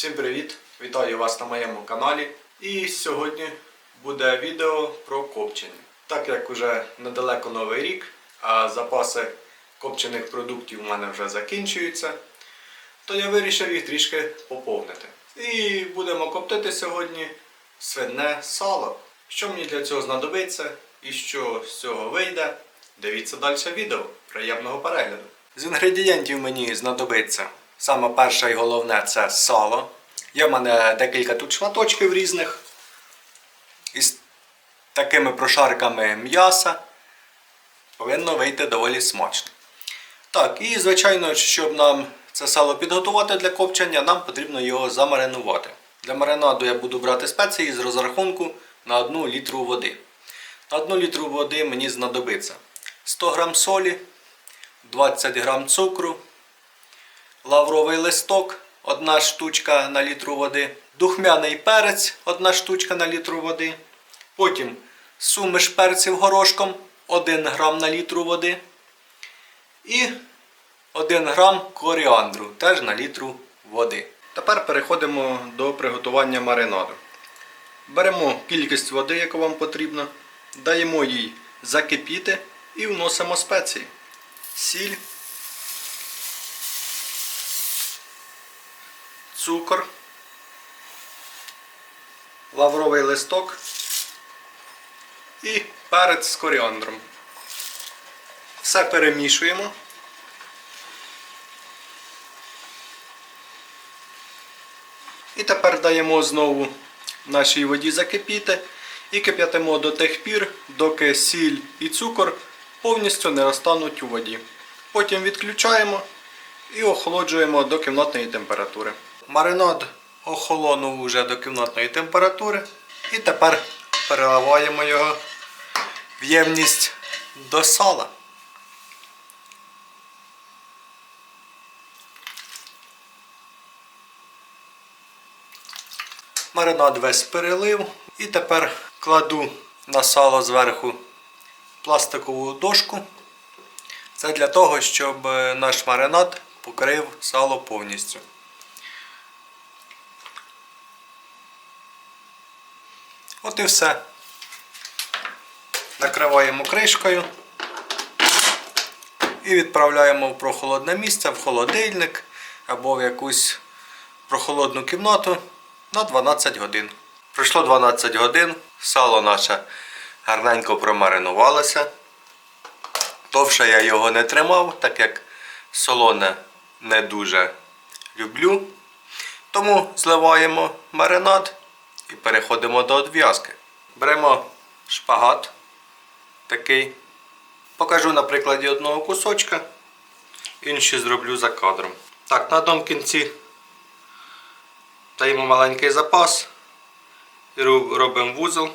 Всім привіт! Вітаю вас на моєму каналі. І сьогодні буде відео про копчення. Так як уже недалеко новий рік, а запаси копчених продуктів у мене вже закінчуються, то я вирішив їх трішки поповнити. І будемо коптити сьогодні свине сало. Що мені для цього знадобиться і що з цього вийде, дивіться далі відео. Приємного перегляду. З інгредієнтів мені знадобиться саме перше і головне це сало. Є в мене декілька тут шматочків різних із такими прошарками м'яса. Повинно вийти доволі смачно. Так, і звичайно, щоб нам це сало підготувати для копчення, нам потрібно його замаринувати. Для маринаду я буду брати спеції з розрахунку на 1 літру води. На 1 літру води мені знадобиться 100 г солі, 20 г цукру, лавровий листок, 1 штучка на літру води, духмяний перець, 1 штучка на літру води. Потім суміш перців горошком 1 грам на літру води. І 1 грам коріандру теж на літру води. Тепер переходимо до приготування маринаду. Беремо кількість води, яку вам потрібно, даємо їй закипіти і вносимо спеції. Сіль, цукор, лавровий листок і перець з коріандром. Все перемішуємо. І тепер даємо знову нашій воді закипіти і кип'ятимо до тих пір, доки сіль і цукор повністю не розтануть у воді. Потім відключаємо і охолоджуємо до кімнатної температури. Маринад охолонув уже до кімнатної температури. І тепер переливаємо його в ємність до сала. Маринад весь перелив. І тепер кладу на сало зверху пластикову дошку. Це для того, щоб е, наш маринад покрив сало повністю. От і все. Накриваємо кришкою і відправляємо в прохолодне місце, в холодильник або в якусь прохолодну кімнату на 12 годин. Пройшло 12 годин, сало наше гарненько промаринувалося. Довше я його не тримав, так як солоне не дуже люблю. Тому зливаємо маринад і переходимо до одв'язки. Беремо шпагат такий. Покажу на прикладі одного кусочка. Інші зроблю за кадром. Так, на одному кінці даємо маленький запас і робимо вузол.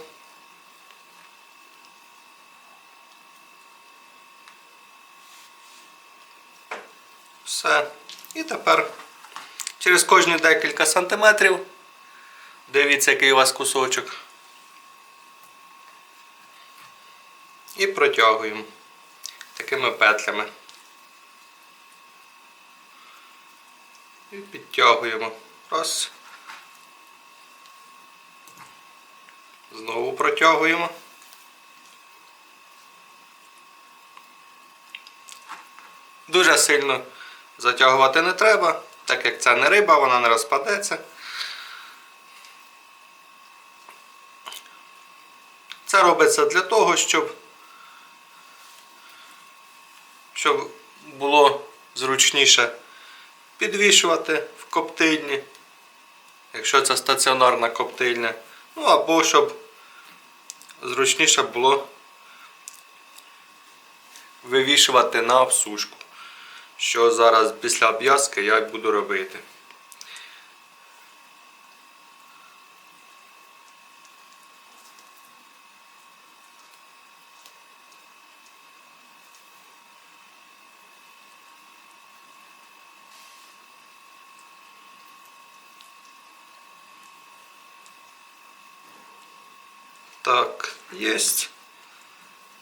Все. І тепер через кожні декілька сантиметрів дивіться, який у вас кусочок. І протягуємо такими петлями. І підтягуємо. Раз. Знову протягуємо. Дуже сильно затягувати не треба, так як це не риба, вона не розпадеться. Це робиться для того, щоб, щоб було зручніше підвішувати в коптильні, якщо це стаціонарна коптильня. Ну або щоб зручніше було вивішувати на обсушку. Що зараз після обв'язки я буду робити. Так, є.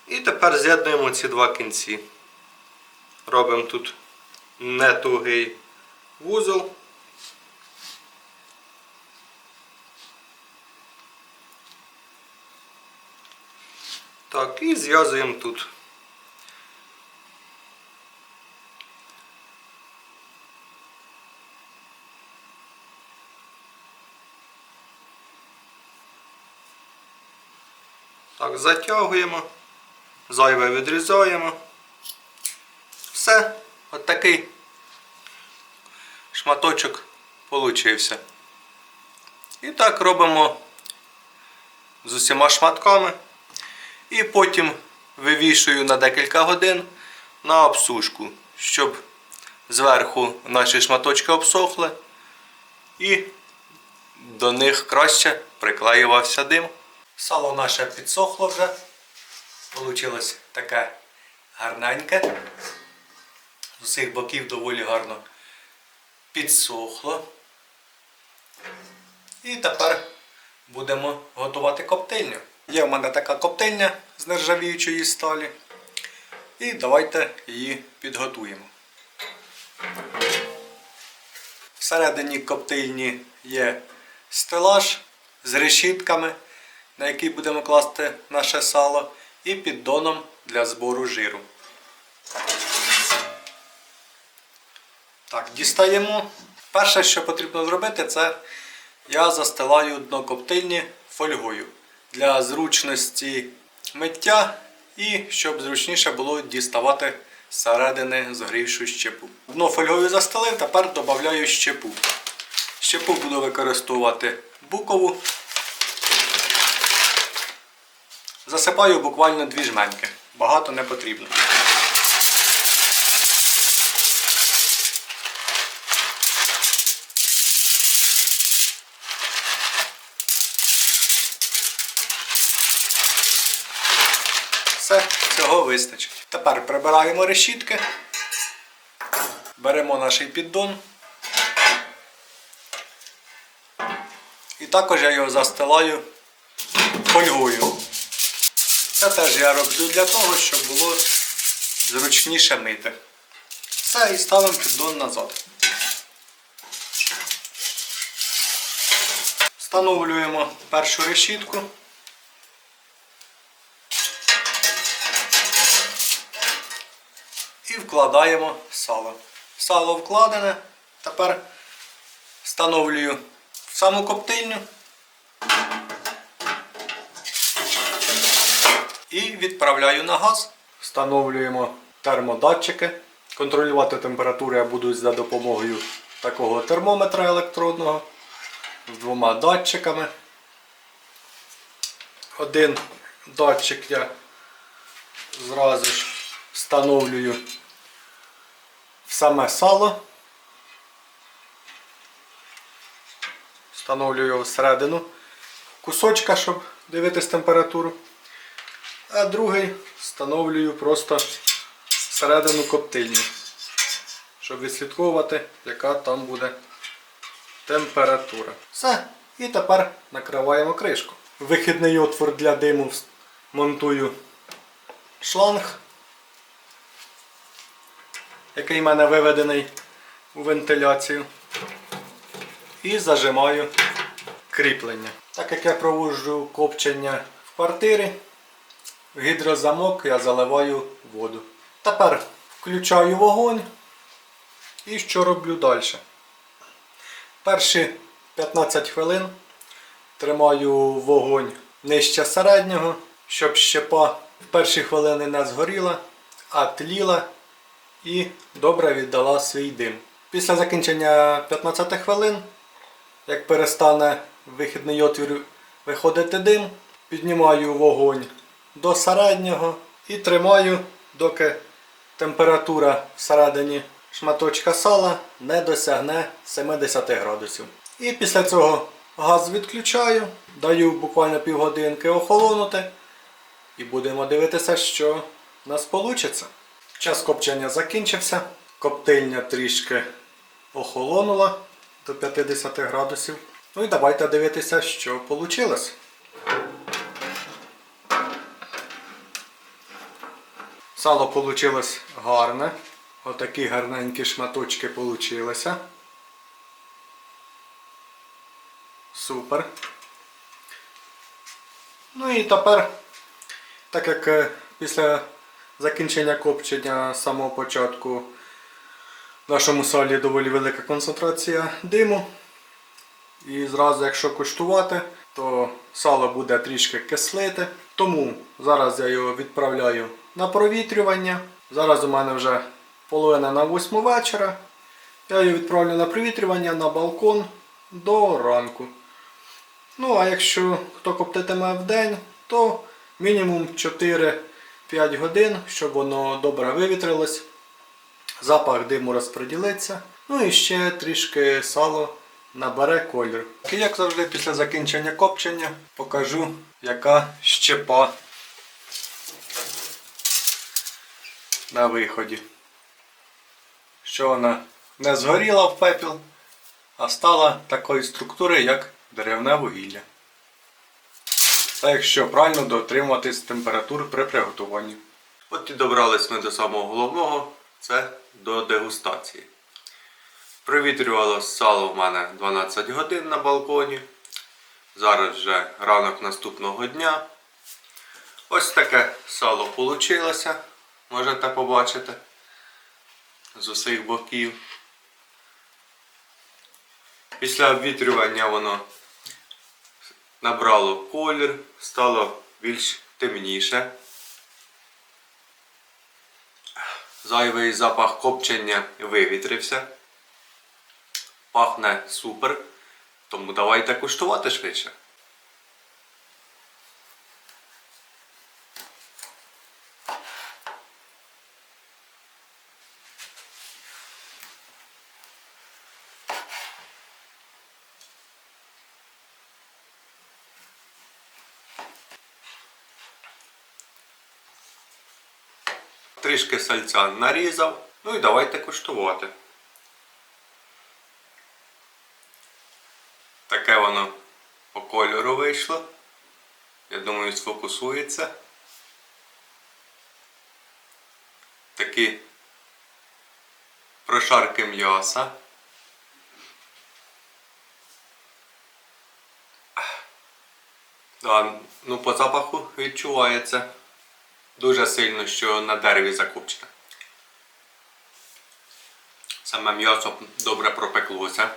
І тепер з'єднуємо ці два кінці. Робимо тут нетугий вузол. Так, і зв'язуємо тут. Так, затягуємо, зайве відрізаємо. Все, от такий шматочок получився. І так робимо з усіма шматками. І потім вивішую на декілька годин на обсушку, щоб зверху наші шматочки обсохли і до них краще приклеювався дим. Сало наше підсохло вже. Получилось таке гарненьке. З усіх боків доволі гарно підсохло. І тепер будемо готувати коптильню. Є в мене така коптильня з нержавіючої сталі. І давайте її підготуємо. Всередині коптильні є стелаж з решітками, на який будемо класти наше сало, і піддоном для збору жиру. Так, дістаємо. Перше, що потрібно зробити, це я застилаю дно коптильні фольгою для зручності миття і щоб зручніше було діставати зсередини згрівшу щепу. Дно фольгою застелив, тепер додаю щепу. Щепу буду використовувати букову. Засипаю буквально дві жменьки. Багато не потрібно. Все, цього вистачить. Тепер прибираємо решітки, беремо наш піддон. І також я його застилаю фольгою. Це теж я роблю для того, щоб було зручніше мити. Все, і ставимо піддон назад. Встановлюємо першу решітку. І вкладаємо сало. Сало вкладене. Тепер встановлюю в саму коптильню. І відправляю на газ. Встановлюємо термодатчики. Контролювати температуру я буду за допомогою такого термометра електронного з двома датчиками. Один датчик я зразу ж встановлюю в саме сало. Встановлюю його всередину кусочка, щоб дивитись температуру. А другий встановлюю просто всередину коптильні, щоб відслідковувати, яка там буде температура. Все. І тепер накриваємо кришку. Вихідний отвор для диму монтую шланг, який в мене виведений у вентиляцію. І зажимаю кріплення. Так як я проводжу копчення в квартирі, гідрозамок я заливаю воду. Тепер включаю вогонь. І що роблю далі? Перші 15 хвилин тримаю вогонь нижче середнього, щоб щепа в перші хвилини не згоріла, а тліла і добре віддала свій дим. Після закінчення 15 хвилин, як перестане вихідний отвір виходити дим, піднімаю вогонь до середнього і тримаю, доки температура всередині шматочка сала не досягне 70 градусів. І після цього газ відключаю, даю буквально півгодинки охолонути і будемо дивитися, що в нас вийде. Час копчення закінчився, коптильня трішки охолонула до 50 градусів. Ну і давайте дивитися, що вийшло. Сало вийшло гарне. Отакі гарненькі шматочки вийшли. Супер. Ну і тепер Так як е, після закінчення копчення з самого початку в нашому салі доволі велика концентрація диму. І зразу, якщо куштувати, то сало буде трішки кислите. Тому зараз я його відправляю на провітрювання. Зараз у мене вже половина на 8 вечора. Я його відправлю на провітрювання на балкон до ранку. Ну, а якщо хто коптитиме в день, то мінімум 4-5 годин, щоб воно добре вивітрилось. Запах диму розподілиться. Ну і ще трішки сало набере колір. І як завжди, після закінчення копчення покажу, яка щепа на виході. Що вона не згоріла в пепіл, а стала такої структури, як деревне вугілля. Та якщо правильно дотримуватись температур при приготуванні. От і добрались ми до самого головного, це до дегустації. Провітрювало сало в мене 12 годин на балконі. Зараз вже ранок наступного дня. Ось таке сало вийшло. Можете побачити з усіх боків. Після обвітрювання воно набрало колір, стало більш темніше. Зайвий запах копчення вивітрився. Пахне супер. Тому давайте куштувати швидше. Трішки сальця нарізав. Ну і давайте куштувати. Таке воно по кольору вийшло. Я думаю, сфокусується. Такі прошарки м'яса. Да, ну по запаху відчувається дуже сильно, що на дереві закупчене. Саме м'ясо добре пропеклося.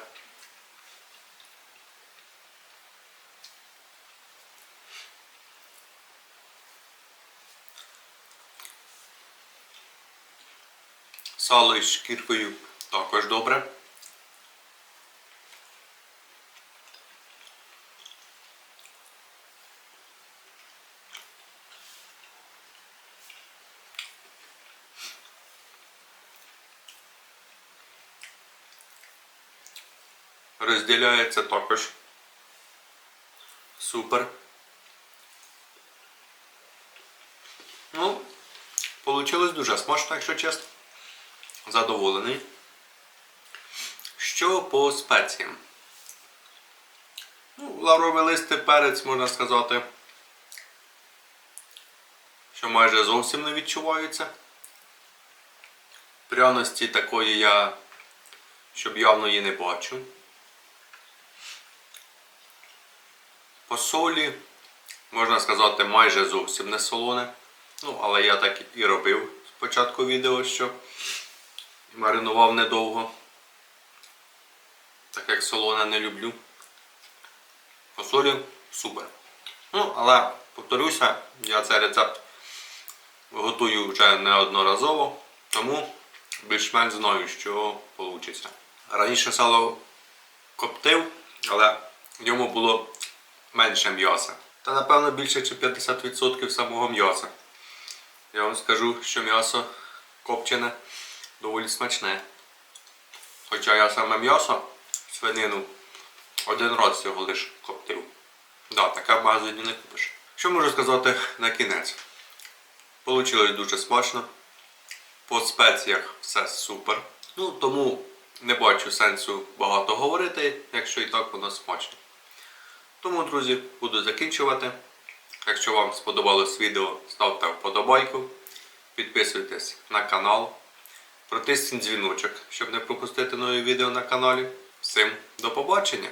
Сало із шкіркою також добре. Розділяється також. Супер. Ну, получилось дуже смачно, якщо чесно. Задоволений. Що по спеціям? Ну, лавровий листи перець, можна сказати, що майже зовсім не відчуваються. Пряності такої я, щоб явно її не бачу. По солі, можна сказати, майже зовсім не солоне. Ну, але я так і робив спочатку відео, що маринував недовго. Так як солоне не люблю. По супер. Ну, але повторюся, я цей рецепт готую вже неодноразово, тому більш-менш знаю, що вийде. Раніше сало коптив, але в ньому було менше м'яса. Та напевно більше чи 50% самого м'яса. Я вам скажу, що м'ясо копчене доволі смачне. Хоча я саме м'ясо, свинину, один раз цього лише коптив. Да, таке в магазині не купиш. Що можу сказати на кінець? Получилось дуже смачно. По спеціях все супер. Ну, тому не бачу сенсу багато говорити, якщо і так воно смачно. Тому, друзі, буду закінчувати. Якщо вам сподобалось відео, ставте вподобайку, підписуйтесь на канал, протисніть дзвіночок, щоб не пропустити нові відео на каналі. Всім до побачення!